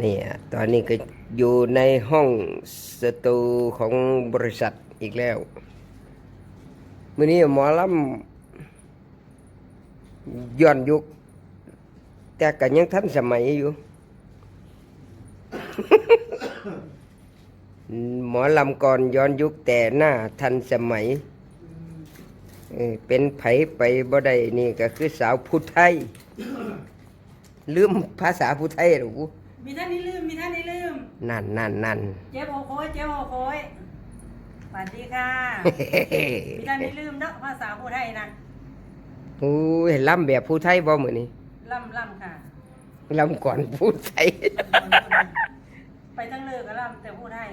นี่ตอนนี้ก็อยู่ในห้องสตูของบริษัทอีกแล้วมื่อนี้หมอลำย้อนยุค แต่ก็ยังทันสมัยอยู่ หมอลำก่อนย้อนยุคแต่หน้าทันสมัยเออเป็นไผไปบ่ได้นี่ก็คือสาวผู้ไทย ลืมภาษาผู้ไทยหรือ มีท่านนี้ลืมมีท่านนี้ลืม นั่นนั่นนั่นเจ็บโอโคยเจ็บโอโคยสวัสดีค่ะ มีท่านนี้ลืมเนาะภาษาผู้ไทยนะโอ้ยล่ำแบบผู้ไทยบ่มื้อนี้ล่ำล่ำค่ะล่ำก่อนผู้ไทย ไปทั้งเลิกก็ล่ำแต่ผู้ไทย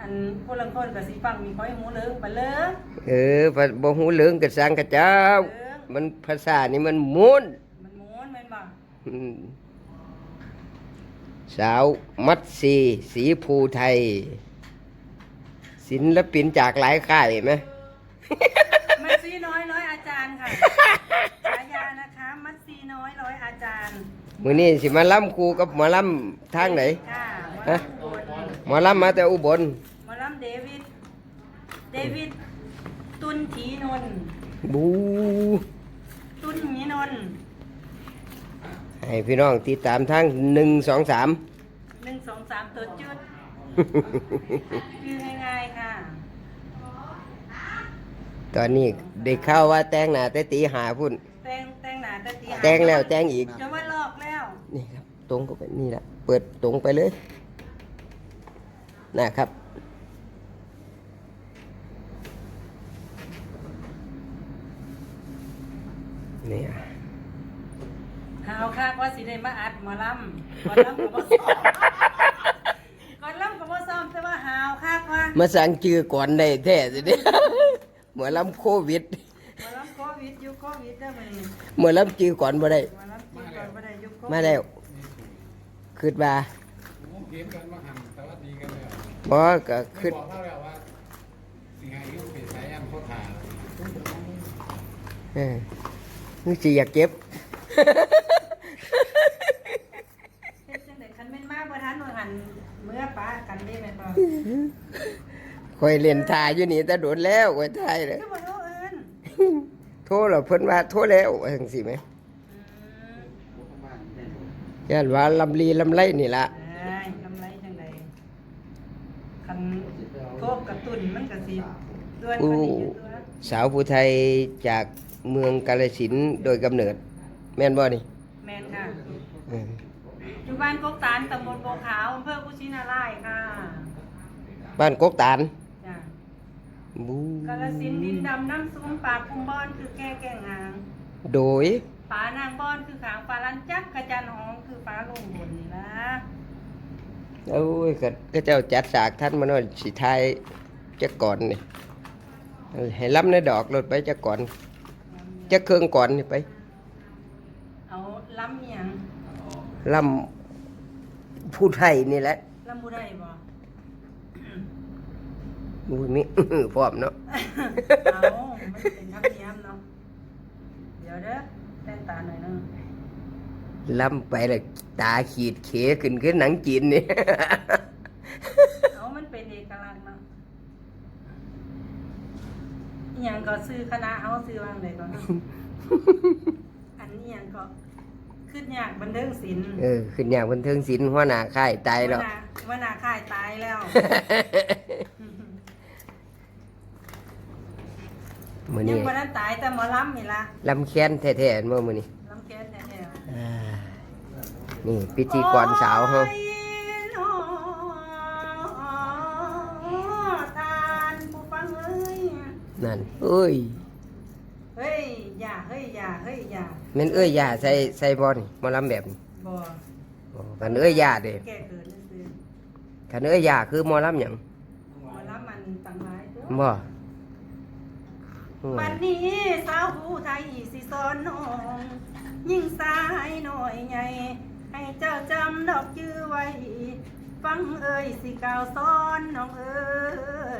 อันผู้ลังคนกับสีฟังมีคอยหูเลิงไปเลิกเออบ่บ่ฮู้เรื่องก็สร้างกระเจ้าเลิงมันภาษานี่มันม้วนมันม้วนแมันบ่อืม สาวมัดสีสีภูไทย ศิลปินจากหลายค่ายไหม มัดซีน้อยร้อยอาจารย์ค่ะฉายานะคะ มัดซีน้อยร้อยอาจารย์มื้อนี้สิมาล่ำครูกับหมอล่ำทางไหน ค่ะฮะหมอลำอุบลหมอล่ำมาแต่อุบล หมอลำเดวิด เดวิด ตุนถีนนท์บู ตุนหมีนนท์ให้พี่น้องติดตามทางหนึ่งสองสามห นึ่งสองสามตัวจุดคือง่ายๆค่ะ ตอนนี้ได้ข่าวว่าแต่งหน้าแต่ตีหาพุ่น แต่งแต่งหนาตะตีหาแต่งแล้วแต่งอีก จะว่าลอกแล้ว นี่ครับ ตรงก็ไปนี่แหละเปิดตรงไปเลยนะครับเนี่ยหาวคากว่าสิได้มาอัดหมอลำก่อนลำกับบ่ซ้อมก่อนลำกับบ่ซ้อมแต่ว่าหาวคากว่า มาสั่งชื่อก่อนได้แท้สิเนี่ยเหมือนลำโควิดหมอลำโควิดยุคโควิดได้อมื้อนี้เหมือนลำชื่อก่อนบ่ได้หมอลำจริงก่อนบ่ได้ยุคโควิดมาแล้วคืดว่าเห็นกันมาหันสวัสดีกันเลยบ่ก็คืดบอกเขาแล้วว่าสิงหายุเป็นสายอันเขาถ่าเออนี่สิอยากเก็บ เฮ็ดจังได๋คัน แม่นมาบ่ทันว่าหันเมื่อป้ากันได้แม่นบ่คอยเล่นทายอยู่นี่แต่โดนแล้วคอยทายเลยคือบ่รู้เอิ้นโทรแล้วเพิ่นว่าโทรแล้วว่าจังซี่ไหมอืมย่านว่าลำลีลำไรนี่ล่ะเอ้ยกำไรจังไดคันโทบกระตุ้นมันก็สิด้วนกผู้ว่านี้อยู่ตัวสาวผู้ไทยจากเมืองกาฬสินธุ์โดยกำเนิด แม่นบ่นี่แม่นค่ะ เอออยู่ บ้านกกตาลตำบลโบวขาวอำเภอกุชินารายณ์ค่ะบ้านกกตาลจ้ะบูกาลสินธุ์ดินดำน้ำซุ้มปลาคุมบอนคือแก้แก่งหางโดยปลานางบอนคือขางปลาลันจักกระจันหองคือปลาลงบนนี่นะโอ้ยก็ก็เจ้าจัดสากท่านมาหน่อยสิทายจักก่อนนี่ให้ล้ำในดอกรถไปจักก่อนจักเครื่องก่อนนี่ไป เอาล้ำเมียงล้ำ ผู้ไทยนี่แหละล้ำบุได้บ่มูมีพร้อมเนาะเอามันเป็นธรรมเนียมเนาะเดี๋ยวเด้อแต่งตาหน่อยนึงล้ำไปเลยตาขีดเขขึ้นขึ้นหนังจีนนี่ เอามันเป็นเอกลักษณ์เนาะอหย่างก็ซื้อคณะเอาซื้อวางเลยก่อนอันนี้อหย่างก็ ขึ้นยากบันเทิงศิลป์เออขึ้นอย่างบันเทิงศิลป์หัวหน้าค่ายตายแล้วว่านาว่านาค่ายตายแล้ว มื้อยันี้งบ่ทันตายแต่หมอลำนี่ล่ะลำแค้นแท้ๆเมื่อมื้อนี้ลำแค้นแท้อ่านี่พิๆธีกรสาวเฮา โอ้ยน้อทานผู้ฟังเอ้ยนั่นเอ้ย เฮ้ยอย่าเฮ้ยอย่าเฮ้ยอย่า แม่นเอ้ยย่าใส่ใส่บ่นี่หมาลำแบบนี้บ่โอ้กันเอ้ยย่าเด้แก้เกิดซื่อกันเอ้ยย่าคือหมอลำหยังๆหมอลำมันต่างหลายตัวบ่วันนี้สาวผู้ไทยสิสอนน้องยิ่งสายหน่อยใหญ่ให้เจ้าจำดอกยื้อไว้ ฟังเอ่ยสิกล่าวสอนน้องเอ่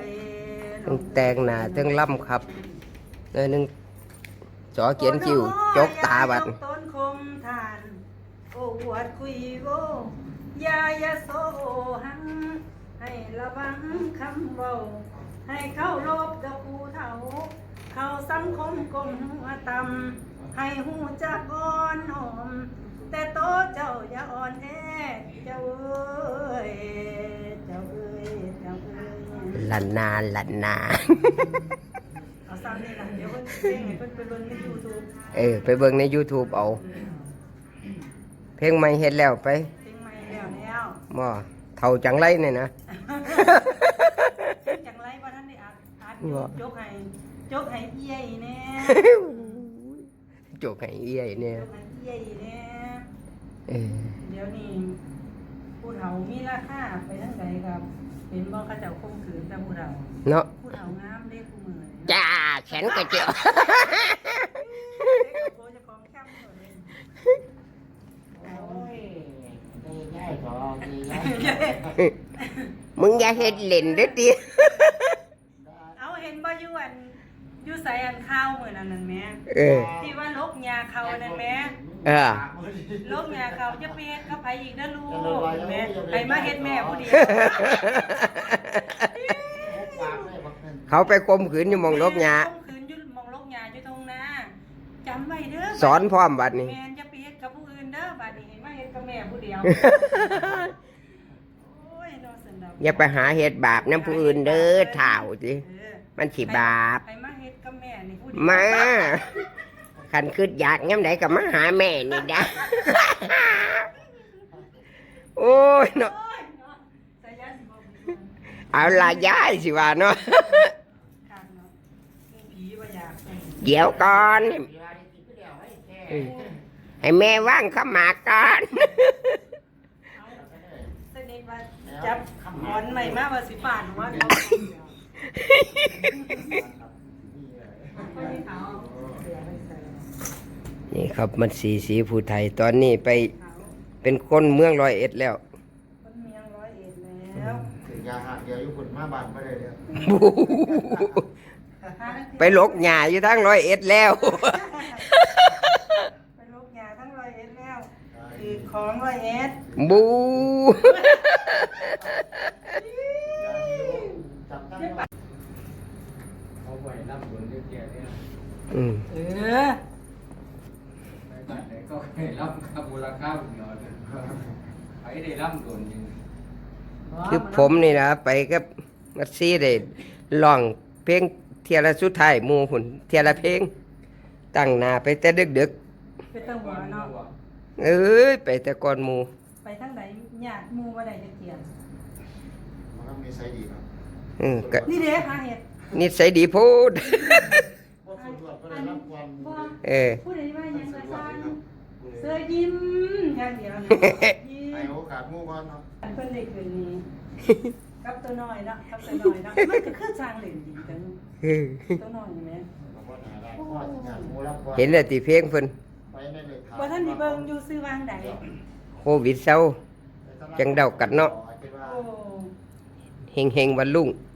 ยต้องแต่งหน้าทั้งลำครับเอ้ยหนึง จอเขียนคิ้วจกตาบัดต้นคมทานโอ้อวดคุยโวอยาอยาโซหัง ให้ระวังคำเว้าให้เข้าลบกับผู้เฒ่าเข้าสังคมกลมหัวต่ำให้หูจักอ่อนหอม แต่โตเจ้าอย่าอ่อนแอเจ้าเอ้ยเจ้าเอ้ยเจ้าเอ้ยลันนาลันนาเอา ซ้ำนี่ล่ะเดี๋ยวเพิ่นเพลงให้เพิ่นไปเบิ่งใน YouTube เออ ไปเบิ่งใน YouTube เอา เพลงใหม่เฮ็ดแล้วไปเพลงใหม่แล้วแล้วบ่เท่าจังไรเนี่ยนะจังไรบ่ทันได้อัดอัดบ่ ยกให้ยกให้เอี้ยอีแน่จกให้เอี้ยเนี่ยยกให้เอี้ยอีแน่เออเดี๋ยวนี้ผู้เฒ่ามีราคาไปทางใดครับ เห็นบ่เขาเจ้าคมขืนแต่ผู้เฒ่าเนาะผู้เฒ่างามเด้ผู้มือนี่นะ จ้าแขนกระเจียวเด็กกับมึงอย่าเฮ็ดเล่นเด้อติเอาเห็นบ่อยู่อันอยู่ใส่อันข้าวเหมือนอันนั่นแหม่เออ ที่ว่าลกยาเขานั่นแหม่เออ ลกยาเขาจะไปเฮ็ดกับไผอีกเด้อลูกแม่ไปมาเฮ็ดแม่ผู้เดียว เขาไปคมขืนอยู่หมองลบหญ้าข่มขืนอยู่หมองลกยาอยู่ตรงหน้าจำไว้เด้อสอนพร้อมบัดนี้ แม่นจะไปเฮ็ดกับผู้อื่นเด้อบัดนี้มาเฮ็ดกับแม่ผู้เดียว โอ้ยนอสันดอกอย่าไปหาเฮ็ดบาปนํผู้อื่นเด้อเถ่าสิเออมันสิบาปไปมาเฮ็ดกับแม่นี่ผู้เดียวมาคันคิดอยากยามใดก็มาหาแม่นี่นะโอ้ยเนาะโอ้ยเนาะสายยาสิบอกเอาละยายสิว่าเนาะ ข้างเนาะเรื่องผีว่าอยาก เป็นเดี๋ยวก่อนเออให้แม่ว่างเข้ามาก่อนเอาสนิทว่าจับหอนใหม่มาว่าสิป่านว่าเนาะคนนี้เขาเสียไปใส่นี่ครับมันสีสีผู้ไทยตอนนี้ไปเขาเป็นคนเมืองร้อยเอ็ดแล้วคนเมียงร้อยเอ็ดแล้วถึงยาหักเดียวอยู่คนมาบ้านไม่ได้เลย ไปหลกหญ้าอยู่ทั้งร้อยเอ็ดแล้ว ไปลูกยาทั้งร้อยเอ็ดแล้วคือของร้อยเอ็ดบู จับตั้งเขาไหวน้ำบุญเยอะๆเนี่ยอืมเออในบ้านไหนก็ให้ร่ำค่ามูลค่าบุญยอดไอ้ได้ร่ำบุญจริงคือผมนี่นะไปกับมัดซี่ได้ร้องเพลงเทียละสุดท้ายหมู่หุ่นเทียละเพลง ตั้งหน้าไปแต่ดึกไปตั้งหัวเนาะๆเอ้ยไปแต่ก่อนหมู่ไปทั้งไหนญาติหมู่ว่าใดจะเกียนมันต้องมีไซดีครับอืมก็นี่เด้หาเห็ดนิสัยดีโพูดพวกคนรวดก็ได้รับความพ่อเออ ผู้ใดว่าหยังกระซังเสื้อยิ้มอย่างเดียวนะยิ้ให้มโอกาสมู่ก่อนเนาะเพิ่นได้คืนนี้กับตัวน้อยเนาะกับตัวน้อยเนาะมันก็คือสร้างเล่นดีจัง ตัวน้อยนี่แหมเราก็หาได้พ่อที่งานมูรับความเห็นแล้วติเพลงเพิ่นไปในเลยครับบ่ทันได้เบิ่งอยู่ซื้อวางใดโควิดเศร้าจังเดากัดเนาะโอ้ เฮงเฮงๆวันลุ่งเ